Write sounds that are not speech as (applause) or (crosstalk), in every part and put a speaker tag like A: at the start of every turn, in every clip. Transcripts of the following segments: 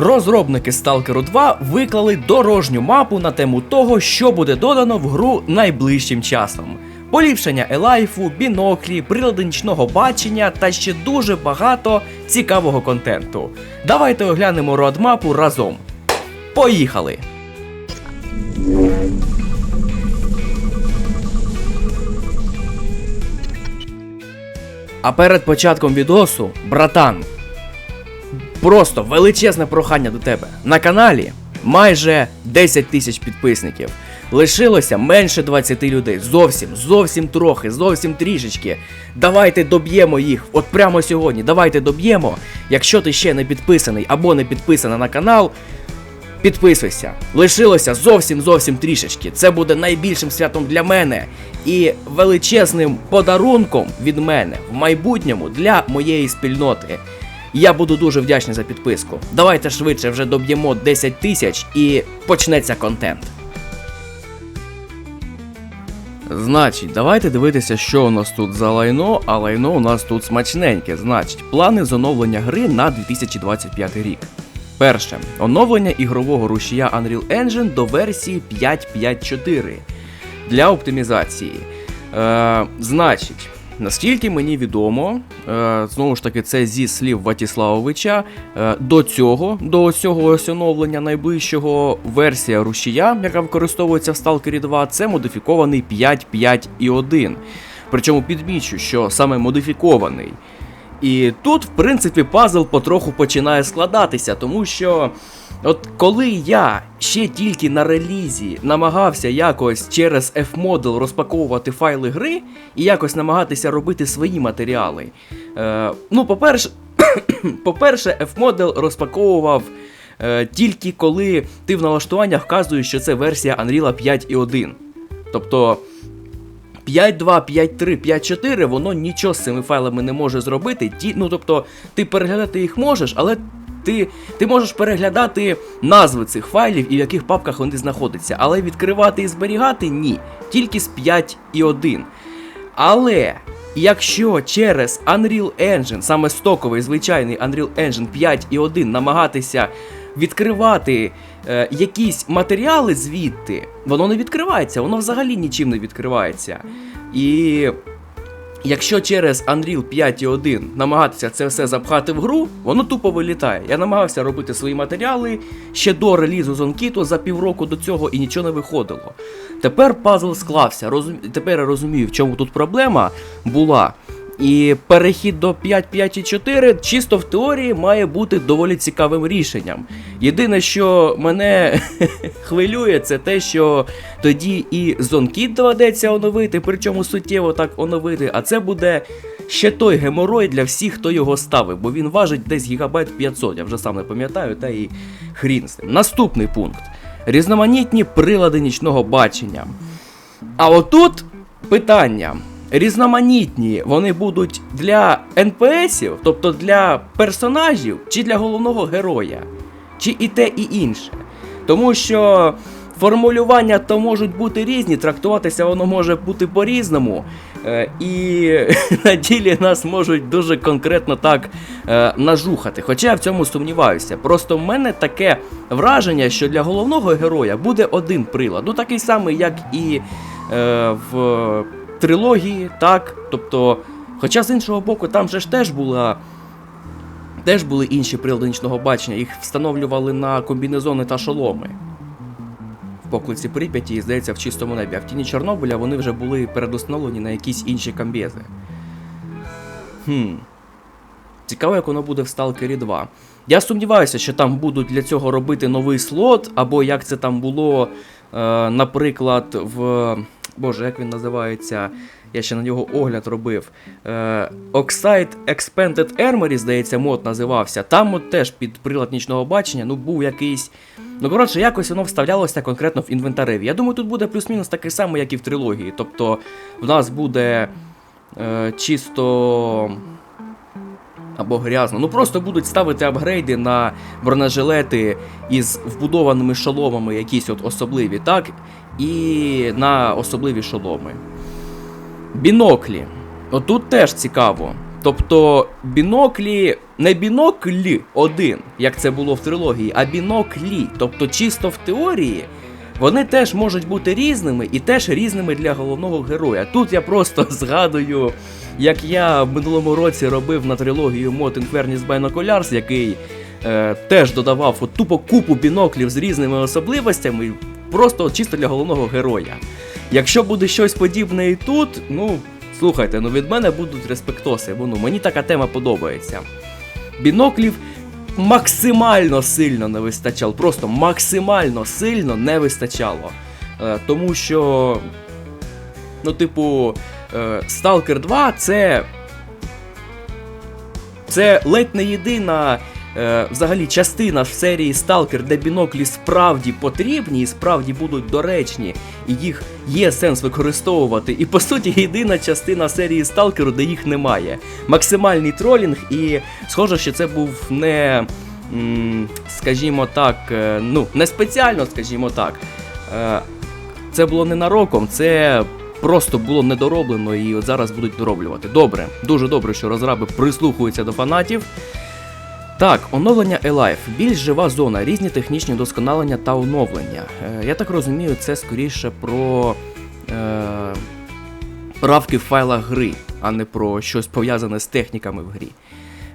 A: Розробники Stalker 2 виклали дорожню мапу на тему того, що буде додано в гру найближчим часом. Поліпшення елайфу, біноклі, прилади нічного бачення та ще дуже багато цікавого контенту. Давайте оглянемо родмапу разом. Поїхали! А перед початком відосу, братан, просто величезне прохання до тебе. На каналі майже 10 тисяч підписників. Лишилося менше 20 людей. Зовсім, зовсім трохи, зовсім трішечки. Давайте доб'ємо їх. От прямо сьогодні. Давайте доб'ємо. Якщо ти ще не підписаний або не підписана на канал, Підписуйся. Лишилося зовсім зовсім трішечки. Це буде найбільшим святом для мене і величезним подарунком від мене в майбутньому для моєї спільноти. Я буду дуже вдячний за підписку. Давайте швидше вже доб'ємо 10 тисяч і почнеться контент. Значить, давайте дивитися, що у нас тут за лайно, а лайно у нас тут смачненьке. Значить, плани з оновлення гри на 2025 рік. Перше. Оновлення ігрового рушія Unreal Engine до версії 5.5.4 для оптимізації. Е, значить, наскільки мені відомо, е, знову ж таки, це зі слів Ватіславовича, е, до цього, до цього ось оновлення найближчого версія рушія, яка використовується в Stalker 2, це модифікований 5.5.1. Причому підмічу, що саме модифікований. І тут, в принципі, пазл потроху починає складатися, тому що. От коли я ще тільки на релізі намагався якось через F-Model розпаковувати файли гри і якось намагатися робити свої матеріали. Е, ну, по-перше, (coughs) по-перше, F-Model розпаковував е, тільки коли ти в налаштуваннях вказуєш, що це версія Unreal 5.1. Тобто 5.2, 5.3, 5.4, воно нічого з цими файлами не може зробити. Ті, ну тобто, ти переглядати їх можеш, але ти, ти можеш переглядати назви цих файлів і в яких папках вони знаходяться. Але відкривати і зберігати ні. Тільки з 5.1. Але якщо через Unreal Engine, саме стоковий звичайний Unreal Engine 5.1 намагатися відкривати е, якісь матеріали звідти, воно не відкривається, воно взагалі нічим не відкривається. І якщо через Unreal 5.1 намагатися це все запхати в гру, воно тупо вилітає. Я намагався робити свої матеріали ще до релізу ZoneKit за півроку до цього і нічого не виходило. Тепер пазл склався. Розум... Тепер я розумію, в чому тут проблема була. І перехід до 5.5.4 чисто в теорії має бути доволі цікавим рішенням. Єдине, що мене (laughs) хвилює, це те, що тоді і ZoneKit доведеться оновити, причому суттєво так оновити, а це буде ще той геморой для всіх, хто його ставив, бо він важить десь гігабайт 500, я вже сам не пам'ятаю, та і хрін з ним. Наступний пункт: різноманітні прилади нічного бачення. А отут питання. Різноманітні вони будуть для НПСів, тобто для персонажів, чи для головного героя, чи і те, і інше. Тому що формулювання то можуть бути різні, трактуватися воно може бути по-різному. Е, і (laughs) на ділі нас можуть дуже конкретно так е, нажухати. Хоча я в цьому сумніваюся. Просто в мене таке враження, що для головного героя буде один прилад. Ну такий самий, як і е, в трилогії, так. Тобто, хоча з іншого боку, там же ж теж була. Теж були інші прилади нічного бачення, їх встановлювали на комбінезони та шоломи. В поклиці Прип'яті, і, здається, в чистому небі. А в тіні Чорнобиля вони вже були передустановлені на якісь інші комбези. Хм. Цікаво, як воно буде в Stalker 2. Я сумніваюся, що там будуть для цього робити новий слот, або як це там було, е, наприклад, в. Боже, як він називається? Я ще на нього огляд робив. Е, Oxide Expanded Armory, здається, мод називався. Там от теж під прилад нічного бачення ну, був якийсь. Ну, коротше, якось воно вставлялося конкретно в інвентареві. Я думаю, тут буде плюс-мінус такий самий, як і в трилогії. Тобто, в нас буде е, чисто. Або грязно. Ну просто будуть ставити апгрейди на бронежилети із вбудованими шоломами, якісь от особливі, так? І на особливі шоломи. Біноклі. Отут теж цікаво. Тобто біноклі, не біноклі один, як це було в трилогії, а біноклі. Тобто, чисто в теорії, вони теж можуть бути різними і теж різними для головного героя. Тут я просто (laughs) згадую, як я в минулому році робив на трилогію Mod Infernus Binoculars, який е, теж додавав от тупо купу біноклів з різними особливостями, просто чисто для головного героя. Якщо буде щось подібне і тут, ну слухайте, ну від мене будуть респектоси, бо ну мені така тема подобається. Біноклів максимально сильно не вистачало, просто максимально сильно не вистачало. Е, тому що, ну, типу, е, Stalker 2 це. Це ледь не єдина е, взагалі частина в серії Stalker, де біноклі справді потрібні і справді будуть доречні, і їх є сенс використовувати. І по суті, єдина частина серії Stalker, де їх немає. Максимальний тролінг, і схоже, що це був не, скажімо так, е, ну, не спеціально, скажімо так. Е, це було не нароком, це просто було недороблено і от зараз будуть дороблювати. Добре, дуже добре, що розраби прислухаються до фанатів. Так, оновлення Alive, більш жива зона, різні технічні досконалення та оновлення. Е, я так розумію, це скоріше про е, правки в файлах гри, а не про щось пов'язане з техніками в грі.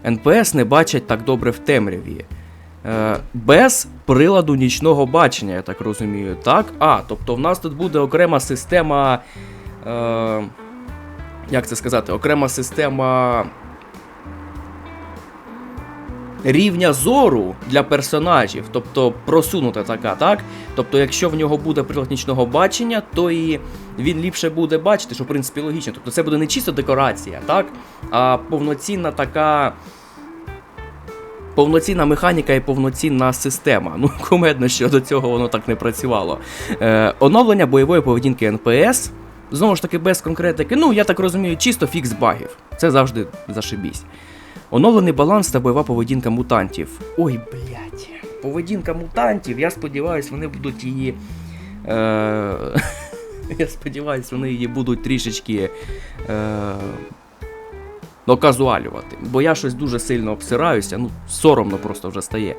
A: НПС не бачать так добре в темряві. Е, без приладу нічного бачення, я так розумію, так? А, тобто в нас тут буде окрема система. Е, як це сказати? Окрема система рівня зору для персонажів, тобто просунута така, так? Тобто, якщо в нього буде прилад нічного бачення, то і він ліпше буде бачити, що в принципі логічно. Тобто це буде не чисто декорація, так? А повноцінна така. Повноцінна механіка і повноцінна система. Ну, (laughs) кумедно, що до цього воно так не працювало. Е, оновлення бойової поведінки НПС. Знову ж таки, без конкретики. Ну, я так розумію, чисто фікс багів. Це завжди зашибісь. Оновлений баланс та бойова поведінка мутантів. Ой, блядь. Поведінка мутантів, я сподіваюся, вони будуть її. Е... (laughs) я сподіваюся, вони її будуть трішечки. Е... Доказуалювати. Бо я щось дуже сильно обсираюся, ну, соромно просто вже стає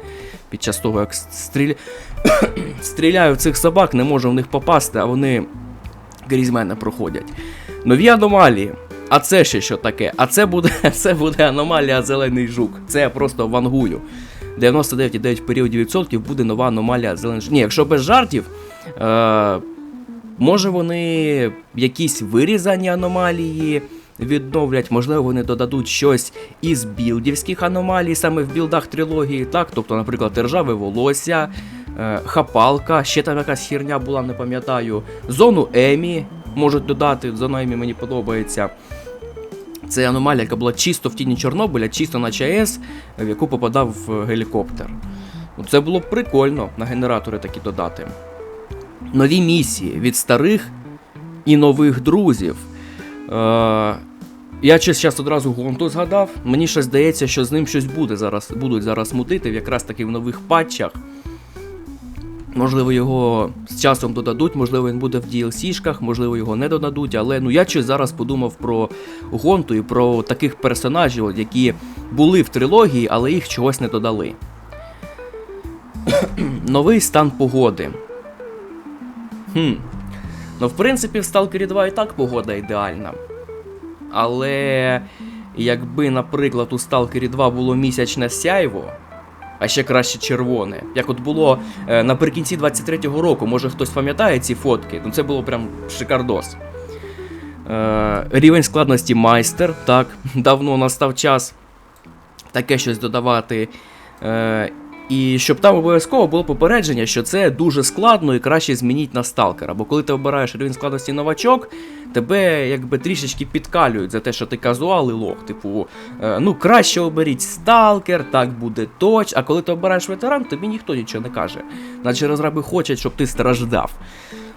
A: під час того, як стріля... (clears throat) стріляю в цих собак, не можу в них попасти, а вони крізь мене проходять. Нові аномалії. А це ще що таке? А це буде (laughs) це буде аномалія зелений жук. Це я просто вангую. 99,9 періодів відсотків буде нова аномалія зелений жук. Ні, якщо без жартів. Е- Може вони якісь вирізані аномалії відновлять, можливо, вони додадуть щось із білдівських аномалій, саме в білдах трилогії, так? Тобто, наприклад, ржаве волосся, е, хапалка, ще там якась херня була, не пам'ятаю. Зону Емі можуть додати, зона Емі мені подобається. Це аномалія, яка була чисто в тіні Чорнобиля, чисто на ЧАЕС, в яку попадав е, гелікоптер. Ну, Це було б прикольно на генератори такі додати. Нові місії від старих і нових друзів. Е, я зараз одразу Гонту згадав. Мені щось здається, що з ним щось буде зараз, будуть зараз мутити, якраз таки в нових патчах. Можливо, його з часом додадуть, можливо, він буде в DLC-шках, можливо, його не додадуть, але ну я щось зараз подумав про Гонту і про таких персонажів, які були в трилогії, але їх чогось не додали. (clears throat) Новий стан погоди. Хм. Ну, в принципі, в Stalker 2 і так погода ідеальна. Але якби, наприклад, у Stalker 2 було місячне сяйво, а ще краще червоне, як от було е, наприкінці 23-го року, може хтось пам'ятає ці фотки, ну це було прям шикардос. Е, рівень складності майстер, так, (laughs) давно настав час таке щось додавати. І щоб там обов'язково було попередження, що це дуже складно і краще змініть на сталкера. Бо коли ти обираєш рівень складності новачок, тебе якби трішечки підкалюють за те, що ти казуал і лох. Типу, е, ну краще оберіть сталкер, так буде точ. А коли ти обираєш ветеран, тобі ніхто нічого не каже. Наче розраби хочуть, щоб ти страждав.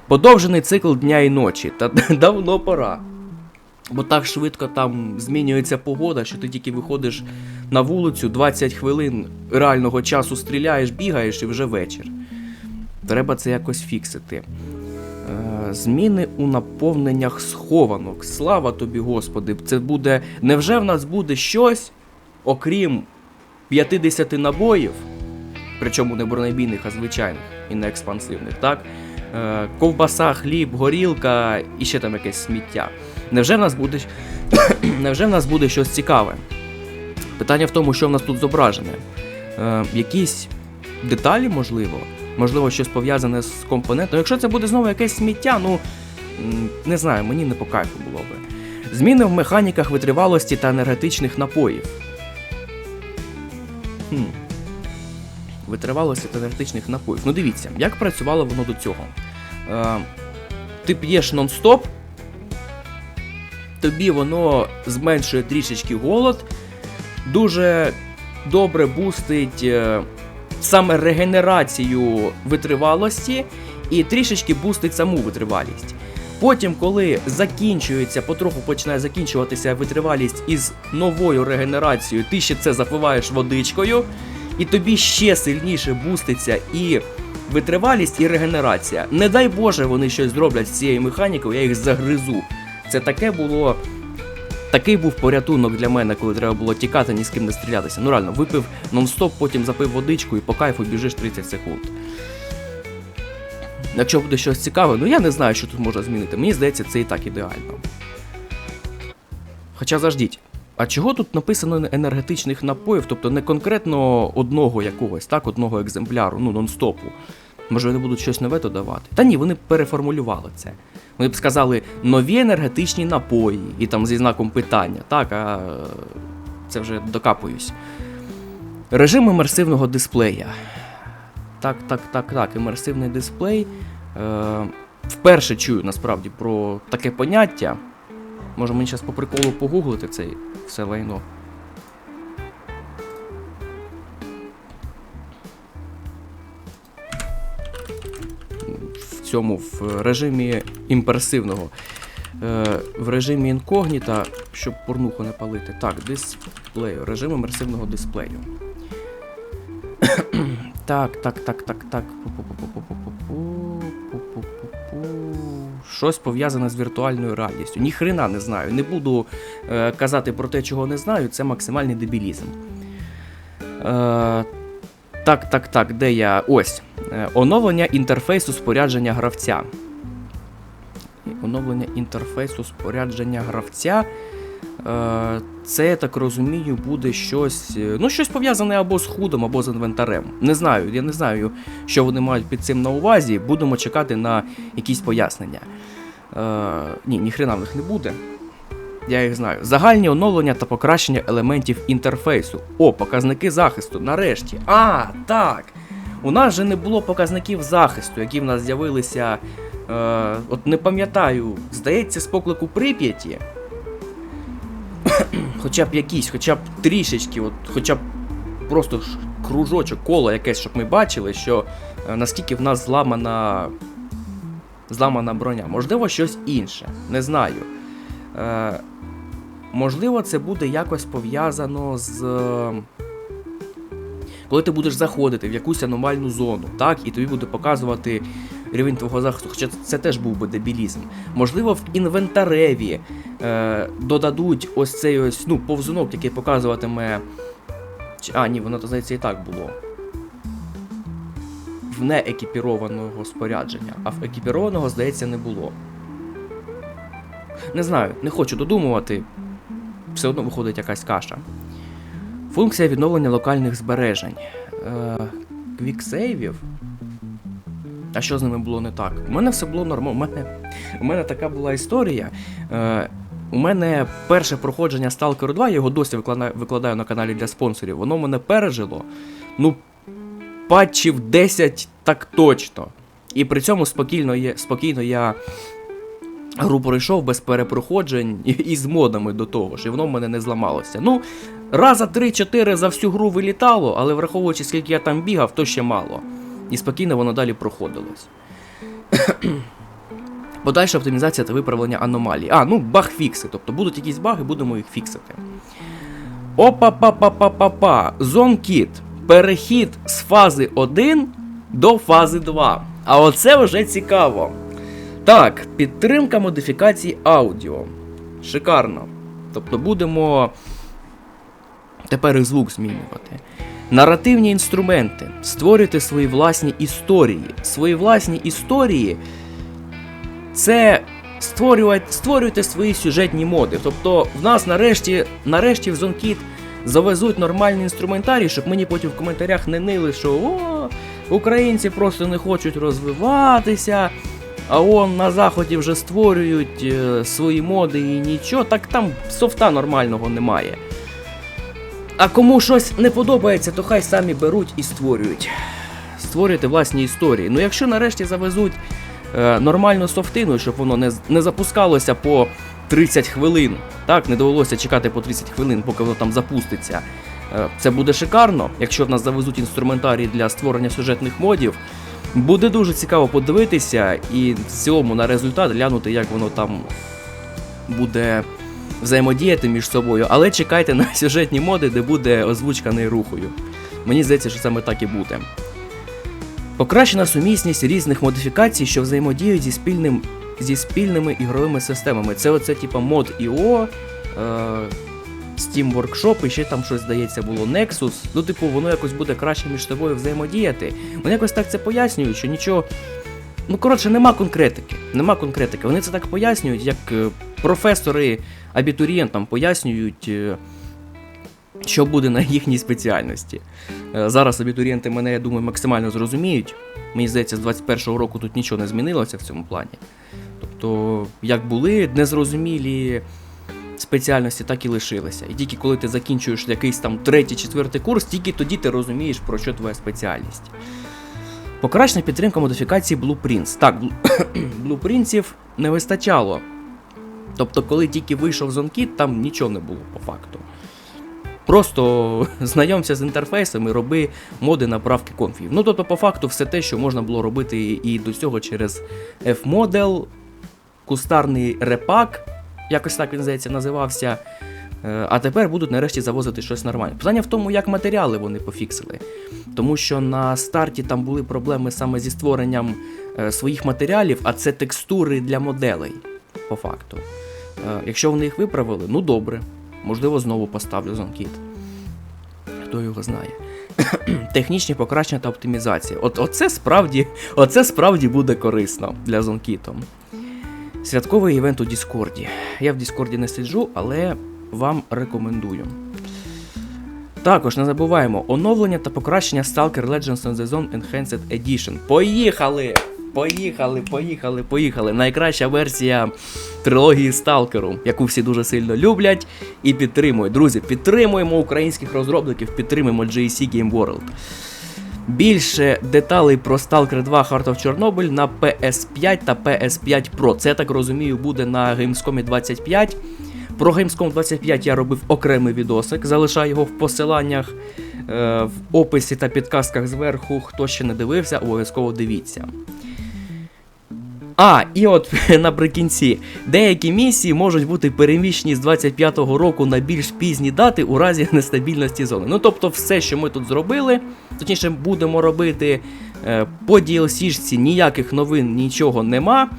A: Подовжений цикл дня і ночі. Та (laughs) давно пора. Бо так швидко там змінюється погода, що ти тільки виходиш на вулицю 20 хвилин реального часу стріляєш, бігаєш і вже вечір. Треба це якось фіксити. Е, Зміни у наповненнях схованок. Слава тобі, Господи. Це буде. Невже в нас буде щось, окрім 50 набоїв, причому не бронебійних, а звичайних і не експансивних, так? Е, Ковбаса, хліб, горілка і ще там якесь сміття. Невже в нас буде, (coughs) невже в нас буде щось цікаве? Питання в тому, що в нас тут зображене. Е, якісь деталі, можливо, можливо, щось пов'язане з компонентом. Якщо це буде знову якесь сміття, ну не знаю, мені не по кайфу було би. Зміни в механіках витривалості та енергетичних напоїв. Хм. Витривалості та енергетичних напоїв. Ну дивіться, як працювало воно до цього. Е, ти п'єш нон-стоп, тобі воно зменшує трішечки голод, дуже добре бустить е, саме регенерацію витривалості і трішечки бустить саму витривалість. Потім, коли закінчується, потроху починає закінчуватися витривалість із новою регенерацією, ти ще це запиваєш водичкою, і тобі ще сильніше буститься і витривалість, і регенерація. Не дай Боже, вони щось зроблять з цією механікою, я їх загризу. Це таке було. Такий був порятунок для мене, коли треба було тікати, ні з ким не стрілятися. Ну реально, випив нон-стоп, потім запив водичку і по кайфу біжиш 30 секунд. Якщо буде щось цікаве, ну я не знаю, що тут можна змінити. Мені здається, це і так ідеально. Хоча заждіть, а чого тут написано енергетичних напоїв, тобто не конкретно одного якогось, так, одного екземпляру, ну нон-стопу. Може вони будуть щось нове додавати? Та ні, вони переформулювали це. Вони б сказали нові енергетичні напої, і там зі знаком питання. Так, а це вже докапуюсь. Режим імерсивного дисплея. Так, так, так, так. Імерсивний дисплей. Е, вперше чую насправді про таке поняття. Може мені зараз по приколу погуглити це все лайно. Цьому в режимі імперсивного. Е, в режимі інкогніта, щоб порнуху не палити. Так, дисплею. Режим імерсивного дисплею. Так, так, так, так, так. Щось пов'язане з віртуальною реальністю. Ніхрена не знаю. Не буду е, казати про те, чого не знаю. Це максимальний дебілізм. Е, так, так, так, де я. Ось. Е, оновлення інтерфейсу спорядження гравця. Оновлення інтерфейсу спорядження гравця. Е, Це, я так розумію, буде щось. е, Ну, щось пов'язане або з худом, або з інвентарем. Не знаю, я не знаю, що вони мають під цим на увазі. Будемо чекати на якісь пояснення. Ні, ніхрена в них не буде. Я їх знаю. Загальні оновлення та покращення елементів інтерфейсу. О, показники захисту. Нарешті. А, так. У нас же не було показників захисту, які в нас з'явилися. Е, от не пам'ятаю, здається, з поклику Прип'яті. (clears throat) хоча б якісь, хоча б трішечки, от, хоча б просто кружочок, коло якесь, щоб ми бачили, що е, наскільки в нас зламана. Зламана броня. Можливо, щось інше. Не знаю. Е, можливо, це буде якось пов'язано з. е, Коли ти будеш заходити в якусь аномальну зону, так, і тобі буде показувати рівень твого захисту, хоча це теж був би дебілізм. Можливо, в інвентареві е, додадуть ось цей ось ну, повзунок, який показуватиме. А, ні, воно то здається і так було. В неекіпірованого спорядження, а в екіпірованого, здається, не було. Не знаю, не хочу додумувати. Все одно виходить якась каша. Функція відновлення локальних збережень. Е, квіксейвів. А що з ними було не так? У мене все було нормально. У мене, у мене така була історія. Е, у мене перше проходження Stalker 2, я його досі викладаю, на каналі для спонсорів. Воно мене пережило. Ну, патчів 10 так точно. І при цьому спокійно, є, спокійно я гру пройшов без перепроходжень і, з модами до того ж, і воно в мене не зламалося. Ну, раза 3-4 за всю гру вилітало, але враховуючи, скільки я там бігав, то ще мало. І спокійно воно далі проходилось. (clears throat) Подальша оптимізація та виправлення аномалій. А, ну баг-фікси. Тобто будуть якісь баги, будемо їх фіксити. Опа-па-па-па-па-па. Зонкіт. Перехід з фази 1 до фази 2. А оце вже цікаво. Так, підтримка модифікацій аудіо. Шикарно. Тобто будемо тепер і звук змінювати. Наративні інструменти. Створюйте свої власні історії. Свої власні історії це створювати, створюйте свої сюжетні моди. Тобто, в нас нарешті, нарешті в ZoneKit завезуть нормальний інструментарій, щоб мені потім в коментарях не нили, що о, українці просто не хочуть розвиватися. А он на заході вже створюють е, свої моди і нічого, так там софта нормального немає. А кому щось не подобається, то хай самі беруть і створюють. Створюйте власні історії. Ну якщо нарешті завезуть е, нормальну софтину, щоб воно не, не запускалося по 30 хвилин, так, не довелося чекати по 30 хвилин, поки воно там запуститься. Е, це буде шикарно, якщо в нас завезуть інструментарій для створення сюжетних модів. Буде дуже цікаво подивитися і в цілому на результат глянути, як воно там буде взаємодіяти між собою, але чекайте на (laughs) сюжетні моди, де буде озвучка нейрухою. Мені здається, що саме так і буде. Покращена сумісність різних модифікацій, що взаємодіють зі, спільним, зі спільними ігровими системами. Це оце типа мод IO, е, Steam Workshop, і ще там щось здається було Nexus. Ну, типу, воно якось буде краще між собою взаємодіяти. Вони якось так це пояснюють, що нічого. Ну, коротше, нема конкретики. Нема конкретики. Вони це так пояснюють, як е, професори абітурієнтам пояснюють, е, що буде на їхній спеціальності. Е, Зараз абітурієнти мене, я думаю, максимально зрозуміють. Мені здається, з 21-го року тут нічого не змінилося в цьому плані. Тобто, як були незрозумілі спеціальності, так і лишилися. І тільки коли ти закінчуєш якийсь там третій, четвертий курс, тільки тоді ти розумієш, про що твоя спеціальність. Покращена підтримка модифікації Blueprints. Так, (clears throat) блупринтів не вистачало. Тобто, коли тільки вийшов ZoneKit, там нічого не було по факту. Просто (laughs) знайомся з інтерфейсом і роби моди на правки конфів. Ну, тобто, по факту, все те, що можна було робити і до цього через F-Model, кустарний репак, якось так він здається називався. Е, А тепер будуть нарешті завозити щось нормальне. Питання в тому, як матеріали вони пофіксили. Тому що на старті там були проблеми саме зі створенням е, своїх матеріалів, а це текстури для моделей, по факту. Е, Якщо вони їх виправили, ну добре. Можливо, знову поставлю ZoneKit. Хто його знає. (clears throat) Технічні покращення та оптимізація. От оце справді, оце справді буде корисно для ZoneKit. Святковий івент у Діскорді. Я в Діскорді не сиджу, але вам рекомендую. Також не забуваємо оновлення та покращення Stalker Legends on the Zone Enhanced Edition. Поїхали! Поїхали, поїхали, поїхали. Найкраща версія трилогії Сталкеру, яку всі дуже сильно люблять і підтримують. Друзі, підтримуємо українських розробників, підтримуємо GSC Game World. Більше деталей про Stalker 2 Heart of Chernobyl на PS5 та PS5 Pro. Це так розумію, буде на Gamescom 25. Про Gamescom 25 я робив окремий відосик, залишаю його в посиланнях е, в описі та підказках зверху. Хто ще не дивився, обов'язково дивіться. А, і от (laughs) наприкінці, деякі місії можуть бути переміщені з 25-го року на більш пізні дати у разі нестабільності зони. Ну тобто, все, що ми тут зробили, точніше, будемо робити е, по DLC-шці ніяких новин, нічого нема.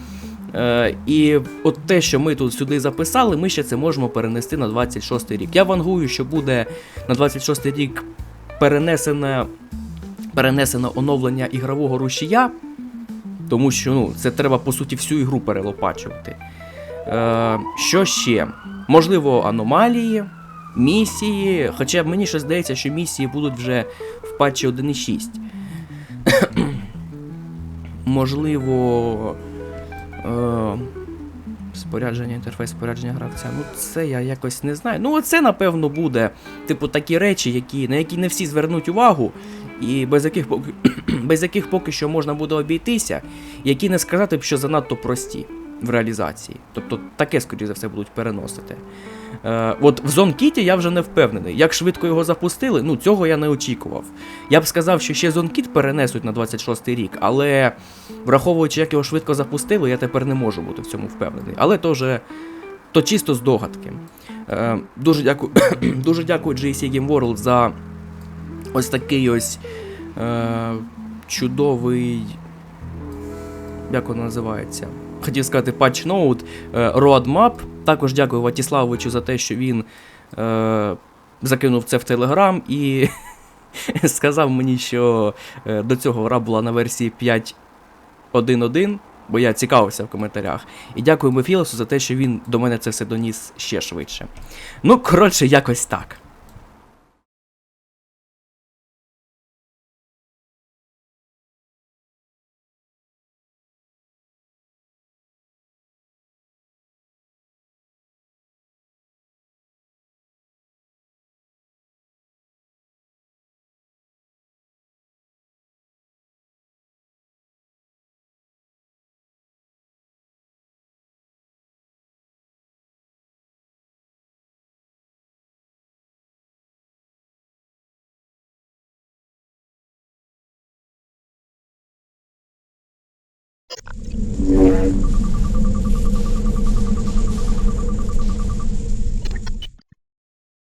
A: Е, і от те, що ми тут сюди записали, ми ще це можемо перенести на 26 рік. Я вангую, що буде на 26 й рік перенесене, перенесено оновлення ігрового рушія. Тому що ну, це треба по суті всю ігру перелопачувати. Е, що ще? Можливо, аномалії, місії. Хоча мені ще здається, що місії будуть вже в патчі 1.6. (coughs) Можливо. Е, спорядження, інтерфейс спорядження гравця. Ну, це я якось не знаю. Ну, це, напевно, буде, типу, такі речі, які, на які не всі звернуть увагу, і без яких, без яких поки що можна буде обійтися, які не сказати б, що занадто прості в реалізації. Тобто таке, скоріше за все, будуть переносити. Е, от в ZoneKit я вже не впевнений. Як швидко його запустили, ну цього я не очікував. Я б сказав, що ще ZoneKit перенесуть на 26 рік, але враховуючи, як його швидко запустили, я тепер не можу бути в цьому впевнений. Але то вже то чисто здогадки. Е, дуже дякую, (coughs) дуже дякую GSC Game World за ось такий ось е, чудовий. Як воно називається? хотів сказати патчноут, е, roadmap. Також дякую Ватіславовичу за те, що він е, закинув це в Телеграм і (laughs) сказав мені, що е, до цього гра була на версії 5.1.1, бо я цікавився в коментарях. І дякую Мефілосу за те, що він до мене це все доніс ще швидше. Ну, коротше, якось так.